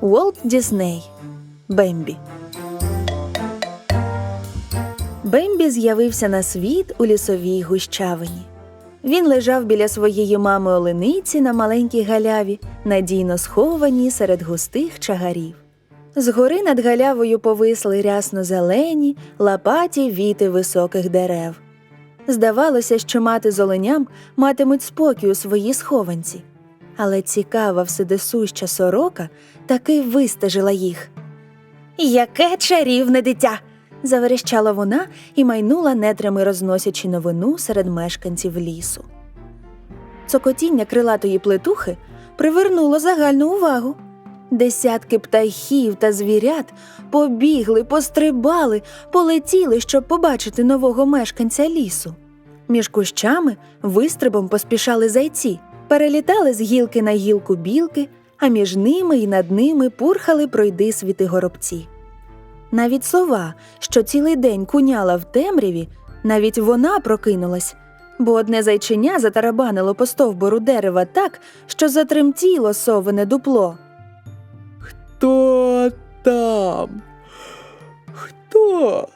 Уолт Дісней Бембі. Бембі з'явився на світ у лісовій гущавині. Він лежав біля своєї мами олениці на маленькій галяві, надійно схованій серед густих чагарів. Згори над галявою повисли рясно зелені, лапаті віти високих дерев. Здавалося, що мати з оленям матимуть спокій у своїй схованці. Але цікава вседесуща сорока таки вистежила їх. Яке чарівне дитя! заверещала вона і майнула нетрями розносячи новину серед мешканців лісу. Цокотіння крилатої плетухи привернуло загальну увагу. Десятки птахів та звірят побігли, пострибали, полетіли, щоб побачити нового мешканця лісу. Між кущами вистрибом поспішали зайці, перелітали з гілки на гілку білки, а між ними і над ними пурхали пройди світи горобці. Навіть сова, що цілий день куняла в темряві, навіть вона прокинулась, бо одне зайчиня затарабанило по стовбуру дерева так, що затремтіло совине дупло. Хто там? Хто?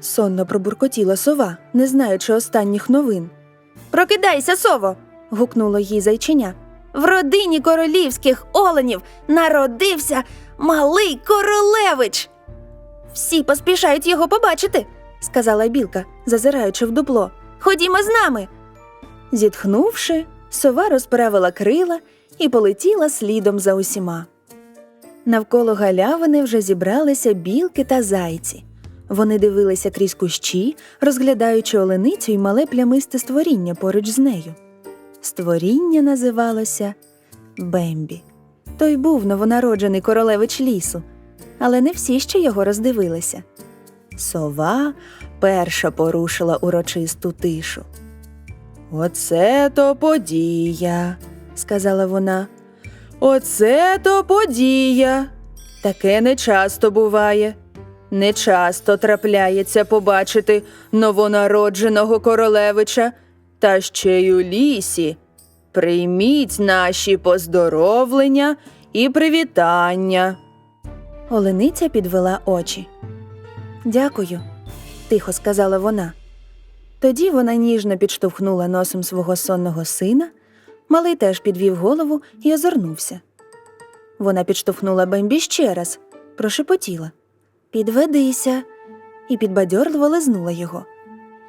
Сонно пробуркотіла сова, не знаючи останніх новин. Прокидайся, сово. Гукнуло їй зайчиня. В родині королівських оленів народився малий королевич. Всі поспішають його побачити, сказала білка, зазираючи в дупло. Ходімо з нами. Зітхнувши, сова розправила крила і полетіла слідом за усіма. Навколо галявини вже зібралися білки та зайці. Вони дивилися крізь кущі, розглядаючи оленицю й мале плямисте створіння поруч з нею. Створіння називалося Бембі. Той був новонароджений королевич лісу, але не всі ще його роздивилися. Сова перша порушила урочисту тишу. Оце то подія, сказала вона. Оце то подія. Таке не часто буває. Не часто трапляється побачити новонародженого королевича, та ще й у лісі. Прийміть наші поздоровлення і привітання. Олениця підвела очі. Дякую, тихо сказала вона. Тоді вона ніжно підштовхнула носом свого сонного сина. Малий теж підвів голову і озирнувся. Вона підштовхнула Бембі ще раз, прошепотіла Підведися, і підбадьорливо лизнула його.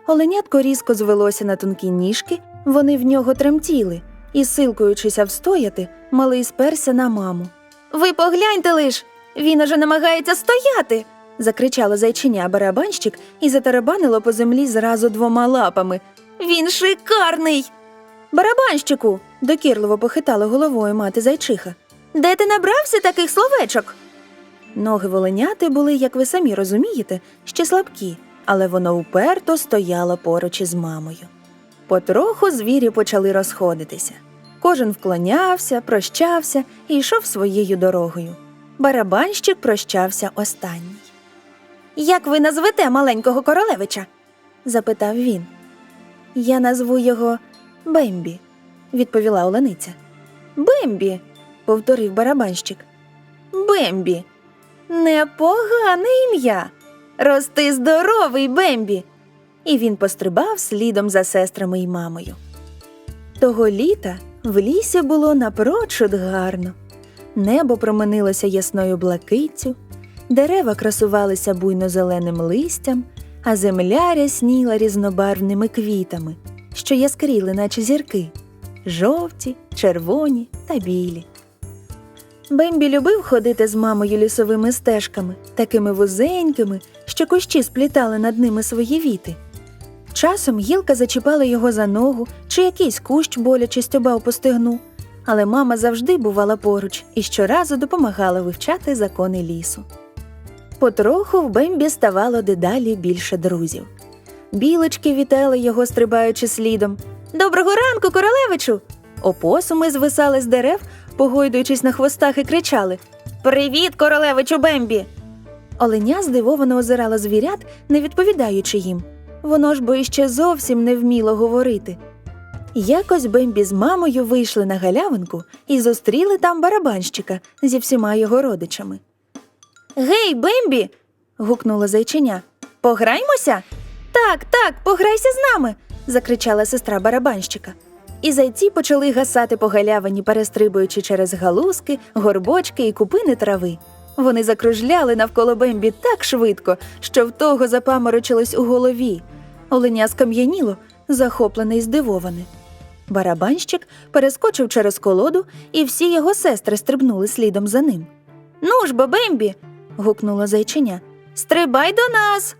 Оленятко різко звелося на тонкі ніжки, вони в нього тремтіли, і, силкуючися встояти, малий сперся на маму. Ви погляньте лиш, він уже намагається стояти. закричало зайчиня барабанщик і затарабанило по землі зразу двома лапами. Він шикарний. Барабанщику, докірливо похитала головою мати зайчиха. Де ти набрався таких словечок? Ноги воленяти були, як ви самі розумієте, ще слабкі, але воно уперто стояло поруч із мамою. Потроху звірі почали розходитися. Кожен вклонявся, прощався і йшов своєю дорогою. Барабанщик прощався останній. Як ви назвете маленького королевича? запитав він. Я назву його Бембі, відповіла Олениця. Бембі, повторив барабанщик. Бембі. Непогане ім'я. Рости здоровий, Бембі. І він пострибав слідом за сестрами й мамою. Того літа в лісі було напрочуд гарно. Небо променилося ясною блакиттю, дерева красувалися буйно-зеленим листям, а земля рясніла різнобарвними квітами, що яскріли, наче зірки жовті, червоні та білі. Бембі любив ходити з мамою лісовими стежками, такими вузенькими, що кущі сплітали над ними свої віти. Часом гілка зачіпала його за ногу, чи якийсь кущ боляче стюбав по стегну, але мама завжди бувала поруч і щоразу допомагала вивчати закони лісу. Потроху в Бембі ставало дедалі більше друзів. Білочки вітали його, стрибаючи слідом. Доброго ранку, королевичу! Опосуми звисали з дерев, погойдуючись на хвостах, і кричали Привіт, королевичу Бембі! Оленя здивовано озирала звірят, не відповідаючи їм. Воно ж бо іще зовсім не вміло говорити. Якось Бембі з мамою вийшли на галявинку і зустріли там барабанщика зі всіма його родичами. Гей, Бембі. гукнула зайчиня. Пограймося? Так, так, пограйся з нами. закричала сестра барабанщика. І зайці почали гасати по галявині, перестрибуючи через галузки, горбочки і купини трави. Вони закружляли навколо Бембі так швидко, що в того запаморочилось у голові. Оленя скам'яніло, захоплене і здивоване. Барабанщик перескочив через колоду, і всі його сестри стрибнули слідом за ним. Ну ж бо, Бембі. гукнуло зайчиня. Стрибай до нас.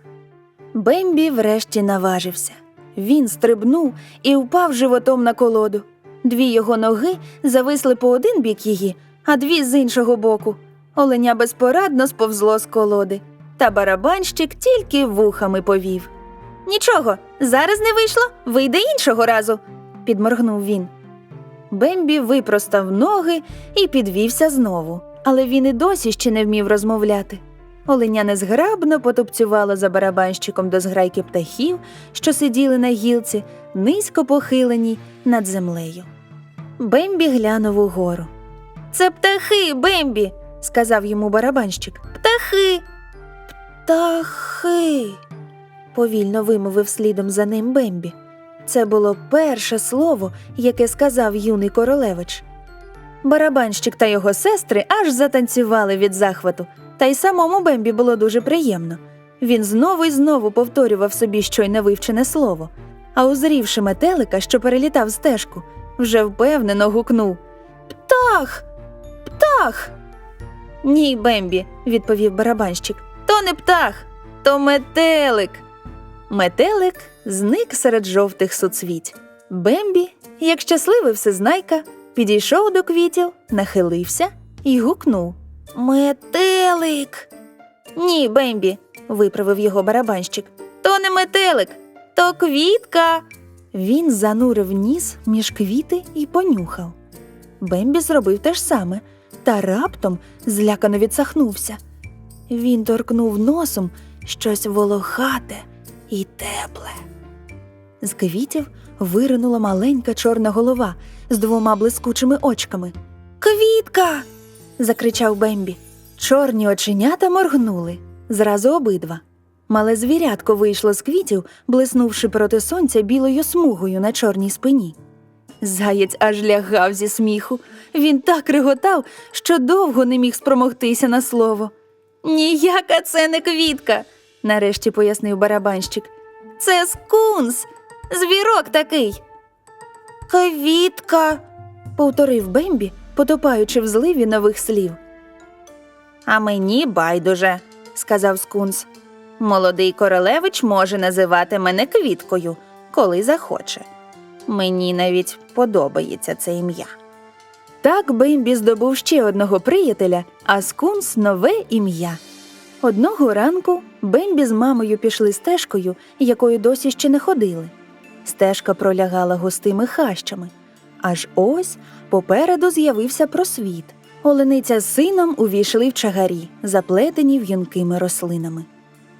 Бембі врешті наважився. Він стрибнув і впав животом на колоду. Дві його ноги зависли по один бік її, а дві з іншого боку. Оленя безпорадно сповзло з колоди, та барабанщик тільки вухами повів. Нічого, зараз не вийшло, вийде іншого разу, підморгнув він. Бембі випростав ноги і підвівся знову, але він і досі ще не вмів розмовляти. Оленя незграбно потупцювало за барабанщиком до зграйки птахів, що сиділи на гілці, низько похилені над землею. Бембі глянув угору. Це птахи, Бембі, сказав йому барабанщик. Птахи. Птахи. повільно вимовив слідом за ним Бембі. Це було перше слово, яке сказав юний королевич. Барабанщик та його сестри аж затанцювали від захвату, та й самому Бембі було дуже приємно. Він знову й знову повторював собі щойно вивчене слово, а узрівши метелика, що перелітав стежку, вже впевнено гукнув Птах! Птах! Ні, Бембі, відповів барабанщик. То не птах, то метелик. Метелик зник серед жовтих суцвіть. Бембі, як щасливий всезнайка, підійшов до квітів, нахилився і гукнув Метелик. Ні, Бембі, виправив його барабанщик. То не метелик, то квітка. Він занурив ніс між квіти і понюхав. Бембі зробив те ж саме, та раптом злякано відсахнувся. Він торкнув носом щось волохате і тепле. З квітів виринула маленька чорна голова з двома блискучими очками. Квітка. Закричав Бембі. Чорні оченята моргнули зразу обидва. Мале звірятко вийшло з квітів, блиснувши проти сонця білою смугою на чорній спині. Заєць аж лягав зі сміху. Він так реготав, що довго не міг спромогтися на слово. Ніяка це не квітка, нарешті пояснив барабанщик. Це скунс, звірок такий. Квітка, повторив Бембі, потопаючи в зливі нових слів. А мені байдуже, сказав скунс. Молодий королевич може називати мене квіткою, коли захоче. Мені навіть подобається це ім'я. Так Бембі здобув ще одного приятеля, а скунс нове ім'я. Одного ранку Бембі з мамою пішли стежкою, якою досі ще не ходили. Стежка пролягала густими хащами. Аж ось попереду з'явився просвіт. Олениця з сином увійшли в чагарі, заплетені в'юнкими рослинами.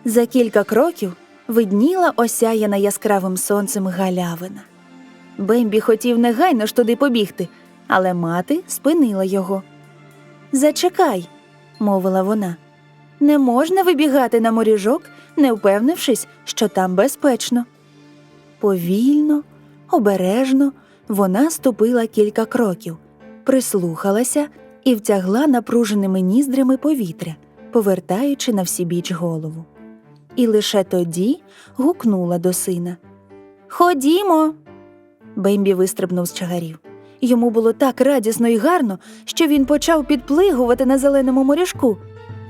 За кілька кроків видніла осяяна яскравим сонцем галявина. Бембі хотів негайно ж туди побігти, але мати спинила його. Зачекай, мовила вона. Не можна вибігати на моріжок, не впевнившись, що там безпечно. Повільно, обережно вона ступила кілька кроків, прислухалася і втягла напруженими ніздрями повітря, повертаючи на всібіч голову. І лише тоді гукнула до сина Ходімо. Бембі вистрибнув з чагарів. Йому було так радісно і гарно, що він почав підплигувати на зеленому моряшку.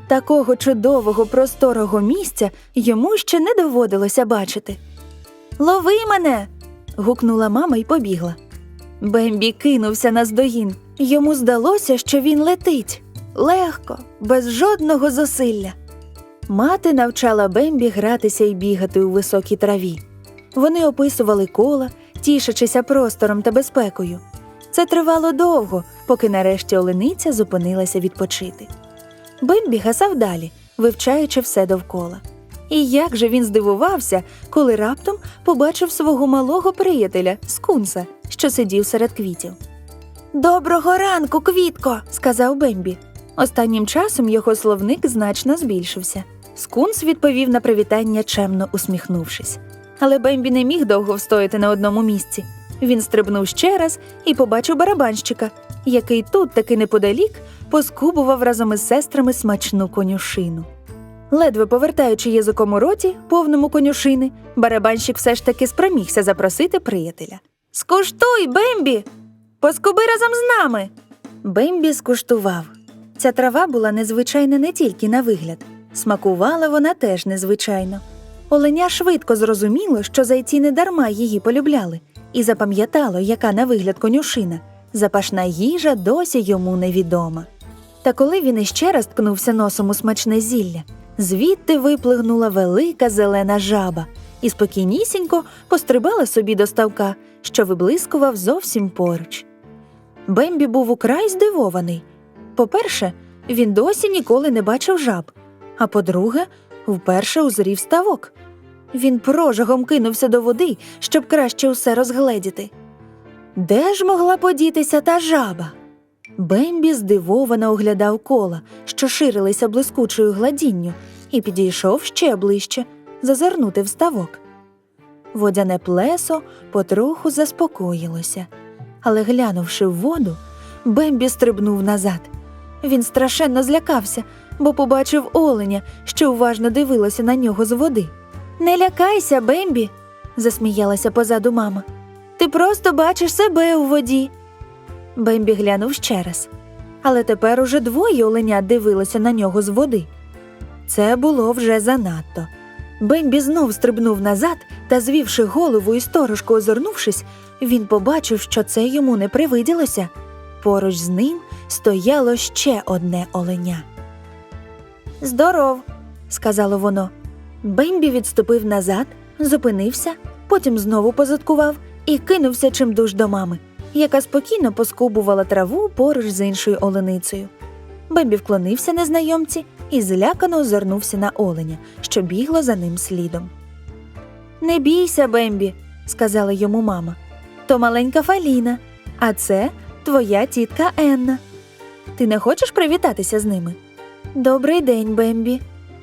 Такого чудового просторого місця йому ще не доводилося бачити. Лови мене. гукнула мама і побігла. Бембі кинувся наздогін. Йому здалося, що він летить легко, без жодного зусилля. Мати навчала Бембі гратися і бігати у високій траві. Вони описували кола, тішачися простором та безпекою. Це тривало довго, поки нарешті олениця зупинилася відпочити. Бембі гасав далі, вивчаючи все довкола. І як же він здивувався, коли раптом побачив свого малого приятеля скунса, що сидів серед квітів. Доброго ранку, квітко, сказав Бембі. Останнім часом його словник значно збільшився. Скунс відповів на привітання, чемно усміхнувшись. Але Бембі не міг довго встояти на одному місці. Він стрибнув ще раз і побачив барабанщика, який тут таки неподалік поскубував разом із сестрами смачну конюшину. Ледве повертаючи язиком у роті, повному конюшини, барабанщик все ж таки спромігся запросити приятеля. Скуштуй, Бембі! Поскуби разом з нами. Бембі скуштував. Ця трава була незвичайна не тільки на вигляд, смакувала вона теж незвичайно. Оленя швидко зрозуміло, що зайці не дарма її полюбляли, і запам'ятало, яка на вигляд конюшина. Запашна їжа досі йому невідома. Та коли він іще раз ткнувся носом у смачне зілля, звідти виплигнула велика зелена жаба і спокійнісінько пострибала собі до ставка, що виблискував зовсім поруч. Бембі був украй здивований. По-перше, він досі ніколи не бачив жаб, а по-друге, вперше узрів ставок. Він прожигом кинувся до води, щоб краще усе розгледіти. Де ж могла подітися та жаба? Бембі здивовано оглядав кола, що ширилися блискучою гладінню, і підійшов ще ближче зазирнути в ставок. Водяне плесо потроху заспокоїлося, але, глянувши в воду, Бембі стрибнув назад. Він страшенно злякався, бо побачив оленя, що уважно дивилося на нього з води. Не лякайся, Бембі, засміялася позаду мама. Ти просто бачиш себе у воді. Бембі глянув ще раз. Але тепер уже двоє оленят дивилося на нього з води. Це було вже занадто. Бембі знов стрибнув назад та, звівши голову і сторожко озирнувшись, він побачив, що це йому не привиділося. Поруч з ним стояло ще одне оленя. Здоров, сказало воно. Бембі відступив назад, зупинився, потім знову позадкував і кинувся чимдуж до мами, яка спокійно поскубувала траву поруч з іншою оленицею. Бембі вклонився незнайомці і злякано озирнувся на оленя, що бігло за ним слідом. Не бійся, Бембі, сказала йому мама. То маленька Фаліна, а це твоя тітка Енна. Ти не хочеш привітатися з ними? Добрий день, Бембі,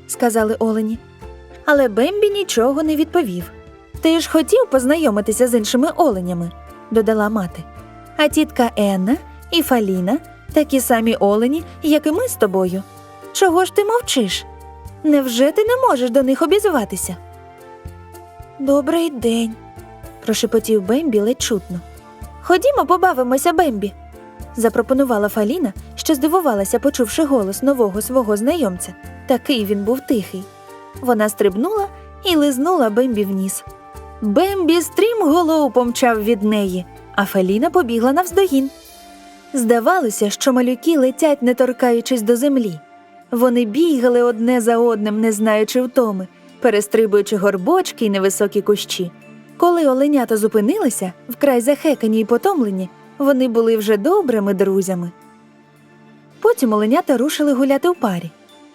сказали олені. Але Бембі нічого не відповів. Ти ж хотів познайомитися з іншими оленями, додала мати. А тітка Енна і Фаліна такі самі олені, як і ми з тобою. Чого ж ти мовчиш? Невже ти не можеш до них обізватися? Добрий день, прошепотів Бембі ледь чутно. Ходімо, побавимося, Бембі, запропонувала Фаліна, що здивувалася, почувши голос нового свого знайомця. Такий він був тихий. Вона стрибнула і лизнула Бембі в ніс. Бембі стрім голову помчав від неї, а Фаліна побігла навздогін. Здавалося, що малюки летять, не торкаючись до землі. Вони бігали одне за одним, не знаючи втоми, перестрибуючи горбочки й невисокі кущі. Коли оленята зупинилися, вкрай захекані й потомлені, вони були вже добрими друзями. Потім оленята рушили гуляти в парі,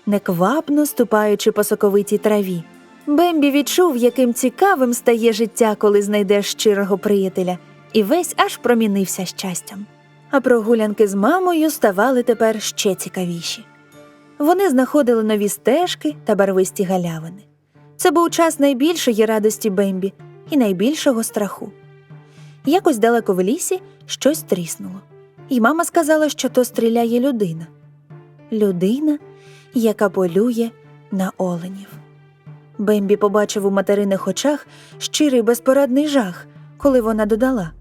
неквапно ступаючи по соковитій траві. Бембі відчув, яким цікавим стає життя, коли знайдеш щирого приятеля, і весь аж промінився щастям. А прогулянки з мамою ставали тепер ще цікавіші. Вони знаходили нові стежки та барвисті галявини. Це був час найбільшої радості Бембі і найбільшого страху. Якось далеко в лісі щось тріснуло, і мама сказала, що то стріляє людина. Людина, яка полює на оленів. Бембі побачив у материних очах щирий безпорадний жах, коли вона додала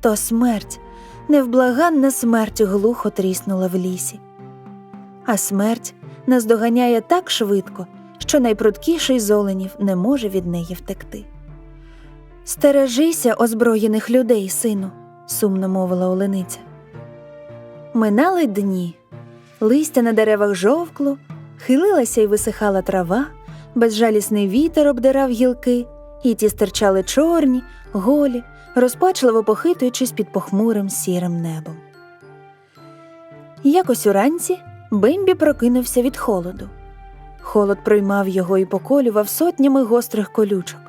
То смерть, невблаганна смерть глухо тріснула в лісі. А смерть наздоганяє так швидко, що найпрудкіший з оленів не може від неї втекти. Стережися озброєних людей, сину, сумно мовила олениця. Минали дні. Листя на деревах жовкло, хилилася й висихала трава, безжалісний вітер обдирав гілки, і ті стирчали чорні, голі, розпачливо похитуючись під похмурим сірим небом. Якось уранці Бембі прокинувся від холоду. Холод проймав його і поколював сотнями гострих колючок.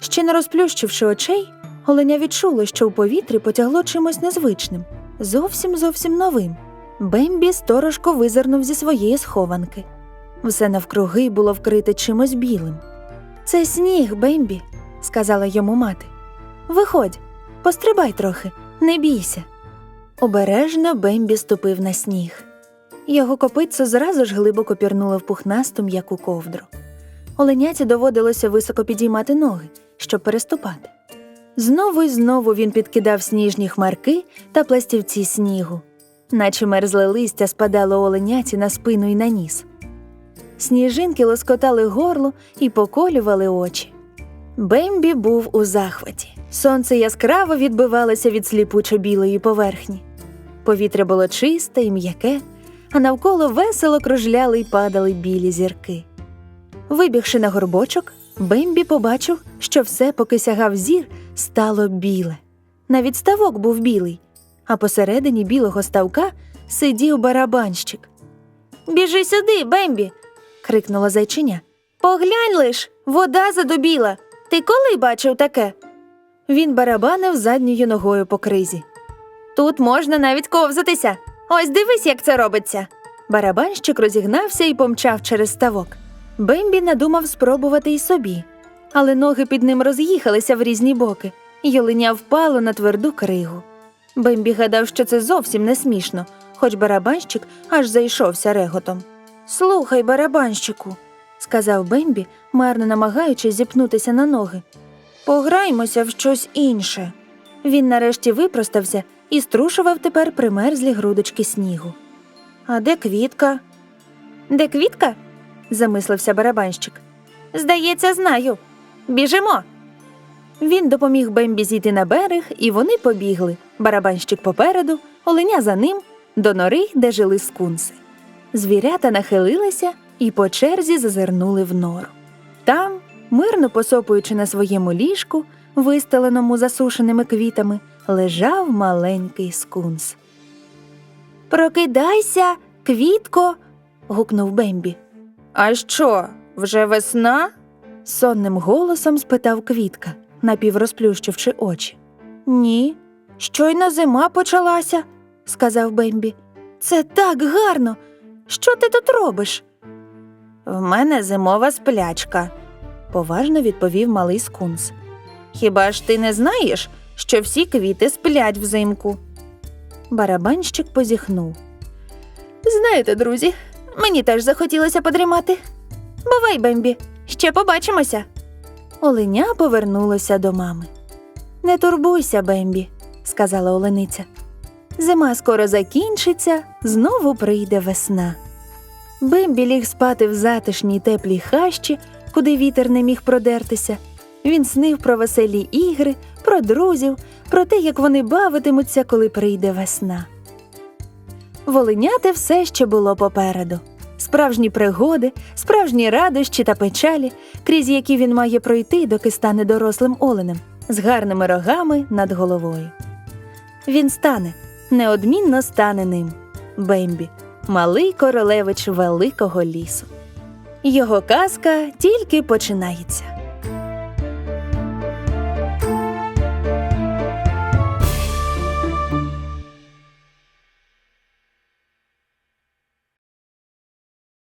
Ще не розплющивши очей, Оленя відчуло, що у повітрі потягло чимось незвичним, зовсім зовсім новим. Бембі сторожко визирнув зі своєї схованки. Все навкруги було вкрите чимось білим. Це сніг, Бембі, сказала йому мати. Виходь, пострибай трохи, не бійся. Обережно Бембі ступив на сніг. Його копитце зразу ж глибоко пірнуло в пухнасту м'яку ковдру. Оленяті доводилося високо підіймати ноги, щоб переступати. Знову й знову він підкидав сніжні хмарки та пластівці снігу, наче мерзле листя спадало оленяті на спину і на ніс. Сніжинки лоскотали горло і поколювали очі. Бембі був у захваті. Сонце яскраво відбивалося від сліпучо білої поверхні. Повітря було чисте і м'яке, а навколо весело кружляли й падали білі зірки. Вибігши на горбочок, Бембі побачив, що все, поки сягав зір, стало біле. Навіть ставок був білий, а посередині білого ставка сидів барабанщик. Біжи сюди, Бембі. крикнула зайчиня. Поглянь лиш, вода задубіла. Ти коли бачив таке? Він барабанив задньою ногою по кризі. Тут можна навіть ковзатися. Ось дивись, як це робиться. Барабанщик розігнався і помчав через ставок. Бембі надумав спробувати й собі, але ноги під ним роз'їхалися в різні боки, і оленя впало на тверду кригу. Бембі гадав, що це зовсім не смішно, хоч барабанщик аж зайшовся реготом. Слухай, барабанщику, сказав Бембі, марно намагаючись зіпнутися на ноги. Пограймося в щось інше. Він нарешті випростався і струшував тепер примерзлі грудочки снігу. А де квітка? Де квітка? замислився барабанщик. Здається, знаю. Біжимо. Він допоміг Бембі зійти на берег, і вони побігли. Барабанщик попереду, оленя за ним, до нори, де жили скунси. Звірята нахилилися і по черзі зазирнули в нору. Там, мирно посопуючи на своєму ліжку, вистеленому засушеними квітами, лежав маленький скунс. Прокидайся, квітко. гукнув Бембі. А що, вже весна? сонним голосом спитав квітка, напіврозплющивши очі. Ні, щойно зима почалася, сказав Бембі. Це так гарно. Що ти тут робиш? В мене зимова сплячка, поважно відповів малий скунс. Хіба ж ти не знаєш, що всі квіти сплять взимку? Барабанщик позіхнув. Знаєте, друзі, мені теж захотілося подрімати. Бувай, Бембі, ще побачимося. Оленя повернулося до мами. Не турбуйся, Бембі, сказала олениця. Зима скоро закінчиться, знову прийде весна. Бембі ліг спати в затишній теплій хащі, куди вітер не міг продертися. Він снив про веселі ігри, про друзів, про те, як вони бавитимуться, коли прийде весна. Воленяти все ще було попереду. Справжні пригоди, справжні радощі та печалі, крізь які він має пройти, доки стане дорослим оленем, з гарними рогами над головою. Він стане, неодмінно стане ним. Бембі, малий королевич великого лісу. Його казка тільки починається.